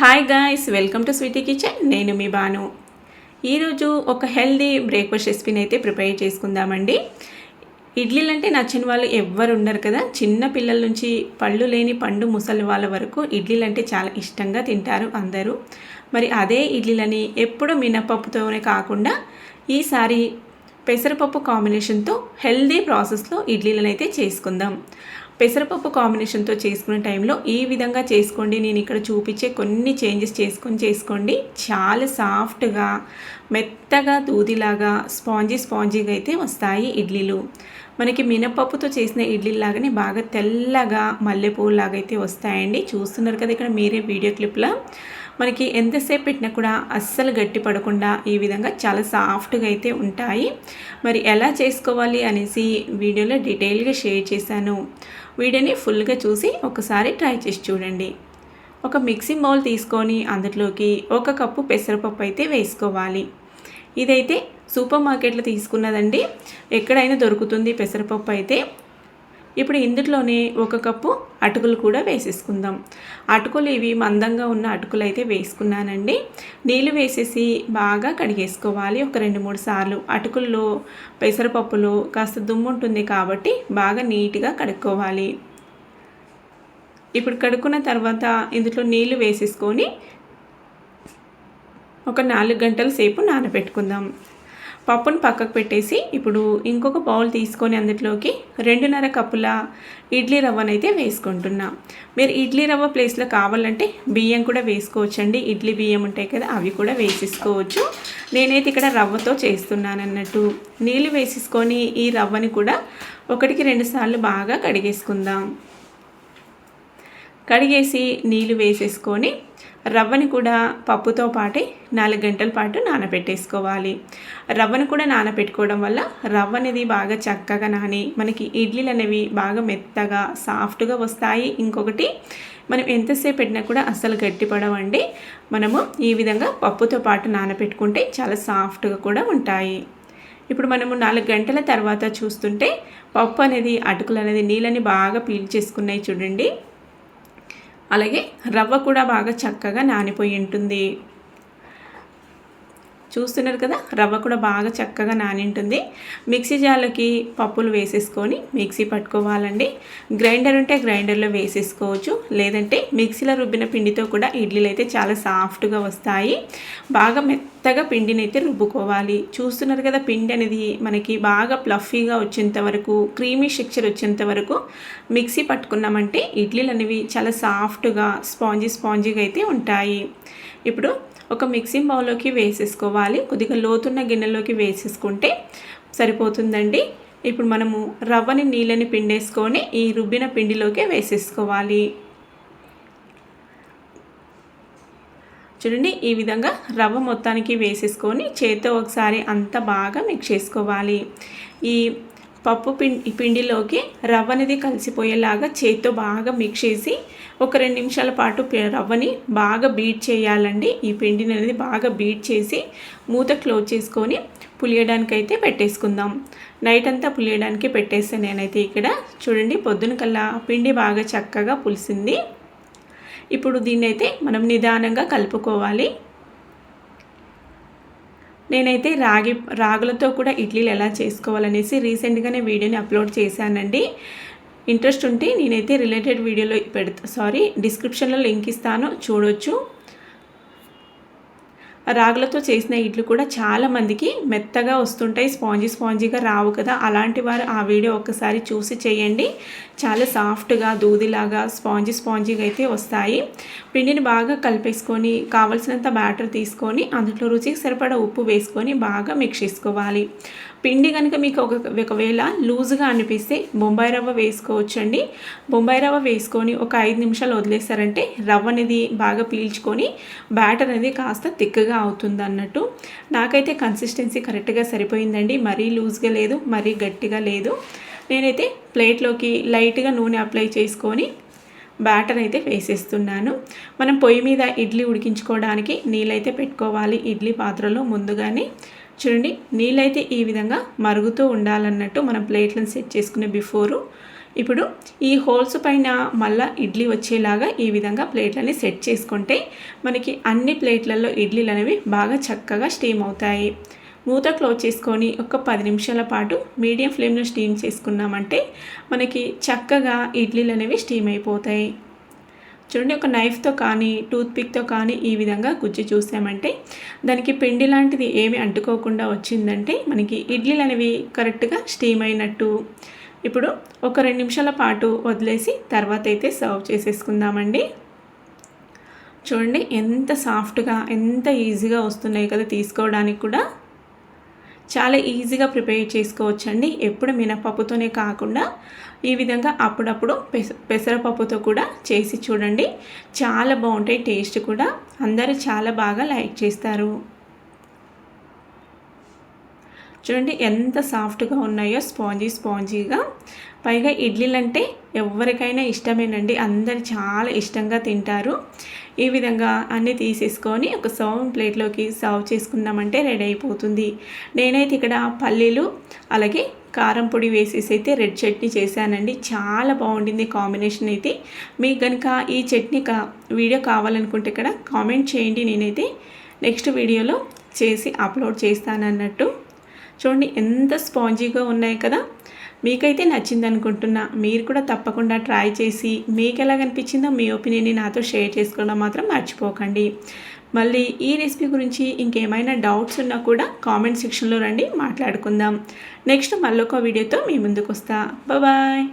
Hi guys welcome to sweety kitchen నేను మీ బాను. ఈరోజు ఒక హెల్దీ బ్రేక్ఫాస్ట్ రెసిపీని అయితే ప్రిపేర్ చేసుకుందామండి. ఇడ్లీలు అంటే నచ్చిన వాళ్ళు ఎవ్వరు ఉన్నారు కదా. చిన్న పిల్లల నుంచి పళ్ళు లేని పండు ముసలి వాళ్ళ వరకు ఇడ్లీలు అంటే చాలా ఇష్టంగా తింటారు అందరూ. మరి అదే ఇడ్లీలని ఎప్పుడూ మినపప్పుతోనే కాకుండా ఈసారి పెసరపప్పు కాంబినేషన్తో హెల్దీ ప్రాసెస్లో ఇడ్లీలను అయితే చేసుకుందాం. పెసరపప్పు కాంబినేషన్తో చేసుకునే టైంలో ఈ విధంగా చేసుకోండి. నేను ఇక్కడ చూపించే కొన్ని చేంజెస్ చేసుకొని చేసుకోండి. చాలా సాఫ్ట్గా మెత్తగా దూదిలాగా స్పాంజీ స్పాంజీగా అయితే వస్తాయి ఇడ్లీలు. మనకి మినపప్పుతో చేసిన ఇడ్లీలాగానే బాగా తెల్లగా మల్లెపూలాగా అయితే వస్తాయండి. చూస్తున్నారు కదా ఇక్కడ మీరే వీడియో క్లిప్లో మనకి ఎంతసేపు పెట్టినా కూడా అస్సలు గట్టి పడకుండా ఈ విధంగా చాలా సాఫ్ట్గా అయితే ఉంటాయి. మరి ఎలా చేసుకోవాలి అనేసి వీడియోలో డీటెయిల్గా షేర్ చేశాను. వీడియోని ఫుల్గా చూసి ఒకసారి ట్రై చేసి చూడండి. ఒక మిక్సీ బౌల్ తీసుకొని అందులోకి ఒక కప్పు పెసరపప్పు అయితే వేసుకోవాలి. ఇదైతే సూపర్ మార్కెట్లో తీసుకున్నదండి. ఎక్కడైనా దొరుకుతుంది పెసరపప్పు అయితే. ఇప్పుడు ఇందులోనే ఒక కప్పు అటుకులు కూడా వేసేసుకుందాం. అటుకులు ఇవి మందంగా ఉన్న అటుకులు అయితే వేసుకున్నానండి. నీళ్ళు వేసేసి బాగా కడిగేసుకోవాలి. ఒక రెండు మూడు సార్లు. అటుకుల్లో పెసరపప్పులో కాస్త దుమ్ము ఉంటుంది కాబట్టి బాగా నీట్గా కడుక్కోవాలి. ఇప్పుడు కడుక్కున్న తర్వాత ఇందులో నీళ్ళు వేసేసుకొని ఒక నాలుగు గంటల సేపు నానబెట్టుకుందాం. పప్పును పక్కకు పెట్టేసి ఇప్పుడు ఇంకొక బౌల్ తీసుకొని అందులోకి రెండున్నర కప్పుల ఇడ్లీ రవ్వనైతే వేసుకుంటున్నా. మీరు ఇడ్లీ రవ్వ ప్లేస్లో కావాలంటే బియ్యం కూడా వేసుకోవచ్చండి. ఇడ్లీ బియ్యం ఉంటాయి కదా అవి కూడా వేసేసుకోవచ్చు. నేనైతే ఇక్కడ రవ్వతో చేస్తున్నాను అన్నట్టు నీళ్ళు వేసేసుకొని ఈ రవ్వని కూడా ఒకటికి రెండు సార్లు బాగా కడిగేసుకుందాం. కడిగేసి నీళ్ళు వేసేసుకొని రవ్వని కూడా పప్పుతో పాటే నాలుగు గంటల పాటు నానబెట్టేసుకోవాలి. రవ్వను కూడా నానబెట్టుకోవడం వల్ల రవ్వ అనేది బాగా చక్కగా నాని మనకి ఇడ్లీలు అనేవి బాగా మెత్తగా సాఫ్ట్గా వస్తాయి. ఇంకొకటి మనం ఎంతసేపు పెట్టినా కూడా అస్సలు గట్టిపడవండి మనము ఈ విధంగా పప్పుతో పాటు నానబెట్టుకుంటే చాలా సాఫ్ట్గా కూడా ఉంటాయి. ఇప్పుడు మనము నాలుగు గంటల తర్వాత చూస్తుంటే పప్పు అనేది అటుకులు అనేది నీళ్ళని బాగా పీల్చేసుకున్నాయి చూడండి. అలాగే రవ్వ కూడా బాగా చక్కగా నానిపోయి ఉంటుంది. చూస్తున్నారు కదా రవ్వ కూడా బాగా చక్కగా నానింటుంది. మిక్సీ జార్లకి పప్పులు వేసేసుకొని మిక్సీ పట్టుకోవాలండి. గ్రైండర్ ఉంటే గ్రైండర్లో వేసేసుకోవచ్చు. లేదంటే మిక్సీలో రుబ్బిన పిండితో కూడా ఇడ్లీలు అయితే చాలా సాఫ్ట్గా వస్తాయి. బాగా మెత్తగా పిండిని అయితే రుబ్బుకోవాలి. చూస్తున్నారు కదా పిండి అనేది మనకి బాగా ప్లఫీగా వచ్చేంత వరకు క్రీమీ స్ట్రక్చర్ వచ్చేంత వరకు మిక్సీ పట్టుకున్నామంటే ఇడ్లీలు అనేవి చాలా సాఫ్ట్గా స్పాంజీ స్పాంజీగా అయితే ఉంటాయి. ఇప్పుడు ఒక మిక్సింగ్ బౌల్లోకి వేసేసుకోవాలి. కొద్దిగా లోతున్న గిన్నెలోకి వేసేసుకుంటే సరిపోతుందండి. ఇప్పుడు మనము రవ్వని నీళ్ళని పిండేసుకొని ఈ రుబ్బిన పిండిలోకి వేసేసుకోవాలి. చూడండి ఈ విధంగా రవ్వ మొత్తానికి వేసేసుకొని చేతితో ఒకసారి అంతా బాగా మిక్స్ చేసుకోవాలి. ఈ పప్పు పిండి పిండిలోకి రవ్వ అనేది కలిసిపోయేలాగా చేత్తో బాగా మిక్స్ చేసి ఒక రెండు నిమిషాల పాటు రవ్వని బాగా బీట్ చేయాలండి. ఈ పిండిని అనేది బాగా బీట్ చేసి మూత క్లోజ్ చేసుకొని పులియడానికి అయితే పెట్టేసుకుందాం. నైట్ అంతా పులియడానికి పెట్టేస్తాను నేనైతే ఇక్కడ చూడండి పొద్దున కల్లా పిండి బాగా చక్కగా పులిసింది. ఇప్పుడు దీన్ని అయితే మనం నిదానంగా కలుపుకోవాలి. నేనైతే రాగి రాగులతో కూడా ఇడ్లీలు ఎలా చేసుకోవాలనేసి రీసెంట్గానే వీడియోని అప్లోడ్ చేశానండి. ఇంట్రెస్ట్ ఉంటే నేనైతే రిలేటెడ్ వీడియోలో పెడతా సారీ డిస్క్రిప్షన్లో లింక్ ఇస్తాను చూడొచ్చు. రాగులతో చేసిన ఇడ్లు కూడా చాలామందికి మెత్తగా వస్తుంటాయి. స్పాంజీ స్పాంజీగా రావు కదా. అలాంటి వారు ఆ వీడియో ఒకసారి చూసి చేయండి. చాలా సాఫ్ట్గా దూదిలాగా స్పాంజీ స్పాంజీగా అయితే వస్తాయి. పిండిని బాగా కలిపేసుకొని కావలసినంత బ్యాటర్ తీసుకొని అందులో రుచికి సరిపడా ఉప్పు వేసుకొని బాగా మిక్స్ చేసుకోవాలి. పిండి కనుక మీకు ఒక ఒకవేళ లూజ్గా అనిపిస్తే బొంబాయి రవ్వ వేసుకోవచ్చండి. బొంబాయి రవ్వ వేసుకొని ఒక ఐదు నిమిషాలు వదిలేసారంటే రవ్వ అనేది బాగా పీల్చుకొని బ్యాటర్ అనేది కాస్త తిక్కగా అవుతుంది అన్నట్టు నాకైతే కన్సిస్టెన్సీ కరెక్ట్గా సరిపోయిందండి. మరీ లూజ్గా లేదు మరీ గట్టిగా లేదు. నేనైతే ప్లేట్లోకి లైట్గా నూనె అప్లై చేసుకొని బ్యాటర్ అయితే వేసేస్తున్నాను. మనం పొయ్యి మీద ఇడ్లీ ఉడికించుకోవడానికి నీళ్ళైతే పెట్టుకోవాలి. ఇడ్లీ పాత్రలో ముందుగానే చూడండి నీళ్ళైతే ఈ విధంగా మరుగుతూ ఉండాలన్నట్టు మనం ప్లేట్లను సెట్ చేసుకునే బిఫోరు. ఇప్పుడు ఈ హోల్స్ పైన మళ్ళా ఇడ్లీ వచ్చేలాగా ఈ విధంగా ప్లేట్లని సెట్ చేసుకుంటే మనకి అన్ని ప్లేట్లలో ఇడ్లీలు అనేవి బాగా చక్కగా స్టీమ్ అవుతాయి. మూత క్లోజ్ చేసుకొని ఒక పది నిమిషాల పాటు మీడియం ఫ్లేమ్లో స్టీమ్ చేసుకున్నామంటే మనకి చక్కగా ఇడ్లీలు అనేవి స్టీమ్ అయిపోతాయి. చూడండి ఒక నైఫ్తో కానీ టూత్పిక్తో కానీ ఈ విధంగా గుజ్జు చూసామంటే దానికి పిండి లాంటిది ఏమి అంటుకోకుండా వచ్చిందంటే మనకి ఇడ్లీలు అనేవి కరెక్ట్గా స్టీమ్ అయినట్టు. ఇప్పుడు ఒక రెండు నిమిషాల పాటు వదిలేసి తర్వాత అయితే సర్వ్ చేసేసుకుందామండి. చూడండి ఎంత సాఫ్ట్గా ఎంత ఈజీగా వస్తున్నాయి కదా తీసుకోవడానికి కూడా. చాలా ఈజీగా ప్రిపేర్ చేసుకోవచ్చండి. ఎప్పుడు మినపప్పుతోనే కాకుండా ఈ విధంగా అప్పుడప్పుడు పెస పెసరపప్పుతో కూడా చేసి చూడండి. చాలా బాగుంటాయి టేస్ట్ కూడా. అందరూ చాలా బాగా లైక్ చేస్తారు. చూడండి ఎంత సాఫ్ట్గా ఉన్నాయో స్పాంజీ స్పాంజీగా. పైగా ఇడ్లీలు అంటే ఎవరికైనా ఇష్టమేనండి. అందరు చాలా ఇష్టంగా తింటారు. ఈ విధంగా అన్నీ తీసేసుకొని ఒక సర్వ్ ప్లేట్లోకి సర్వ్ చేసుకుందామంటే రెడీ అయిపోతుంది. నేనైతే ఇక్కడ పల్లీలు అలాగే కారం పొడి వేసేసి అయితే రెడ్ చట్నీ చేశానండి. చాలా బాగుండింది కాంబినేషన్ అయితే. మీకు కనుక ఈ చట్నీ కా వీడియో కావాలనుకుంటే ఇక్కడ కామెంట్ చేయండి. నేనైతే నెక్స్ట్ వీడియోలో చేసి అప్లోడ్ చేస్తానన్నట్టు. చూడండి ఎంత స్పాంజీగా ఉన్నాయి కదా. మీకైతే నచ్చింది అనుకుంటున్నా మీరు కూడా తప్పకుండా ట్రై చేసి మీకు ఎలా అనిపించిందో మీ ఒపీనియన్ని నాతో షేర్ చేసుకోవడం మాత్రం మర్చిపోకండి. మళ్ళీ ఈ రెసిపీ గురించి ఇంకేమైనా డౌట్స్ ఉన్నా కూడా కామెంట్ సెక్షన్లో రండి మాట్లాడుకుందాం. నెక్స్ట్ మళ్ళొక వీడియోతో మీ ముందుకు వస్తా. బాయ్.